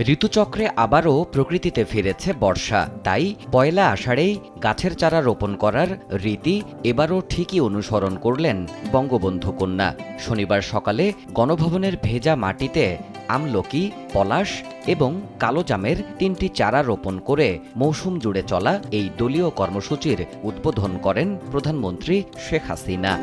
ঋতুচক্রে আবারও প্রকৃতিতে ফিরেছে বর্ষা। তাই পয়লা আষাঢ়েই গাছের চারা রোপণ করার রীতি এবারও ঠিকই অনুসরণ করলেন বঙ্গবন্ধু কন্যা। শনিবার সকালে গণভবনের ভেজা মাটিতে আমলকি, পলাশ এবং কালো জামের তিনটি চারা রোপণ করে মৌসুম জুড়ে চলা এই দলীয় কর্মসূচির উদ্বোধন করেন প্রধানমন্ত্রী শেখ হাসিনা।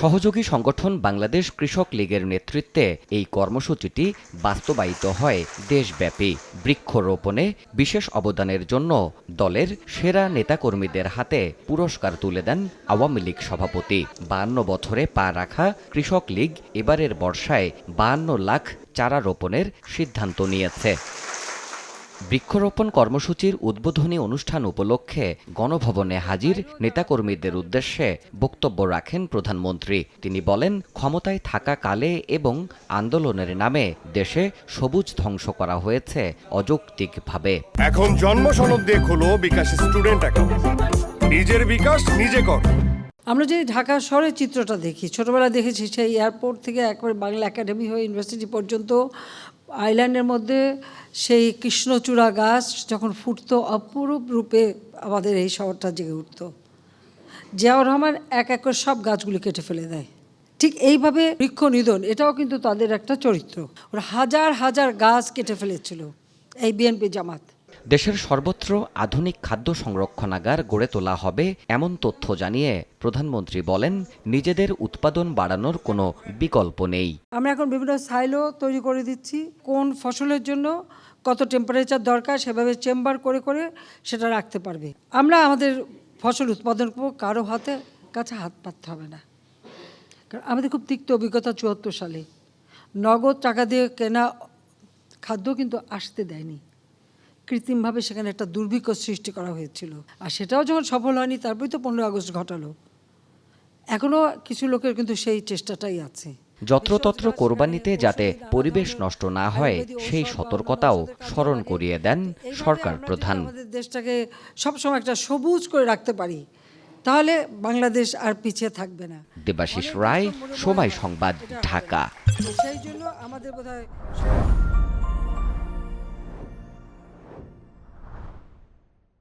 সহযোগী সংগঠন বাংলাদেশ কৃষক লীগের নেতৃত্বে এই কর্মসূচিটি বাস্তবায়িত হয় দেশব্যাপী বৃক্ষরোপণে বিশেষ অবদানের জন্য দলের সেরা নেতাকর্মীদের হাতে পুরস্কার তুলে দেন আওয়ামী লীগ সভাপতি। বায়ান্ন বছরে পা রাখা কৃষক লীগ এবারের বর্ষায় বায়ান্ন লাখ চারা রোপণের সিদ্ধান্ত নিয়েছে। বৃক্ষরোপণ কর্মসূচির উদ্বোধনী অনুষ্ঠান উপলক্ষে গণভবনে হাজির নেতাকর্মীদের উদ্দেশ্যে বক্তব্য রাখেন প্রধানমন্ত্রী। তিনি বলেন ক্ষমতায় থাকা কালে এবং আন্দোলনের নামে দেশে সবুজ ধ্বংস করা হয়েছে অযৌক্তিকভাবে। এখন জন্ম সনদ দিয়ে খোলো বিকাশ স্টুডেন্ট অ্যাকাউন্ট। নিজের বিকাশ নিজে কর। আমরা যদি ঢাকা শহরের চিত্রটা দেখি ছোটবেলা দেখেছি সেই এয়ারপোর্ট থেকে একবারে বাংলা একাডেমি হয়ে ইউনিভার্সিটি পর্যন্ত আইল্যান্ডের মধ্যে সেই কৃষ্ণচূড়া গাছ যখন ফুটতো, অপরূপ রূপে আমাদের এই শহরটা জেগে উঠত। জিয়াউর রহমান এক এক করে সব গাছগুলি কেটে ফেলে দেয়। ঠিক এইভাবে বৃক্ষ নিধন, এটাও কিন্তু তাদের একটা চরিত্র। ওরা হাজার হাজার গাছ কেটে ফেলেছিল, এই বিএনপি জামাত। দেশের সর্বত্র আধুনিক খাদ্য সংরক্ষণাগার গড়ে তোলা হবে এমন তথ্য জানিয়ে প্রধানমন্ত্রী বলেন, নিজেদের উৎপাদন বাড়ানোর কোনো বিকল্প নেই। আমরা এখন বিভিন্ন সাইলো তৈরি করে দিচ্ছি, কোন ফসলের জন্য কত টেম্পারেচার দরকার সেভাবে চেম্বার করে করে সেটা রাখতে পারবে। আমরা আমাদের ফসল উৎপাদন কারও হাতে কাছে হাত পাততে হবে না। কারণ আমাদের খুব তিক্ত অভিজ্ঞতা চুয়াত্তর সালে। নগদ টাকা দিয়ে কেনা খাদ্য কিন্তু আসতে দেয়নি। কৃত্রিমভাবে সেখানে একটা দুর্ভিক্ষ সৃষ্টি করা হয়েছিল। আর সেটাও যখন সফল হয়নি তারপরেই তো পনেরো আগস্ট ঘটালো। এখনও কিছু লোকের কিন্তু সেই চেষ্টাটাই আছে। যত্রতত্র কোরবানিতে যাতে পরিবেশ নষ্ট না হয় সেই সতর্কতাও স্মরণ করিয়ে দেন সরকার প্রধান। আমাদের দেশটাকে সবসময় একটা সবুজ করে রাখতে পারি তাহলে বাংলাদেশ আর পিছিয়ে থাকবে না। দেবাশিস রায় সময় সংবাদ ঢাকা। সেই জন্য আমাদের বোধহয়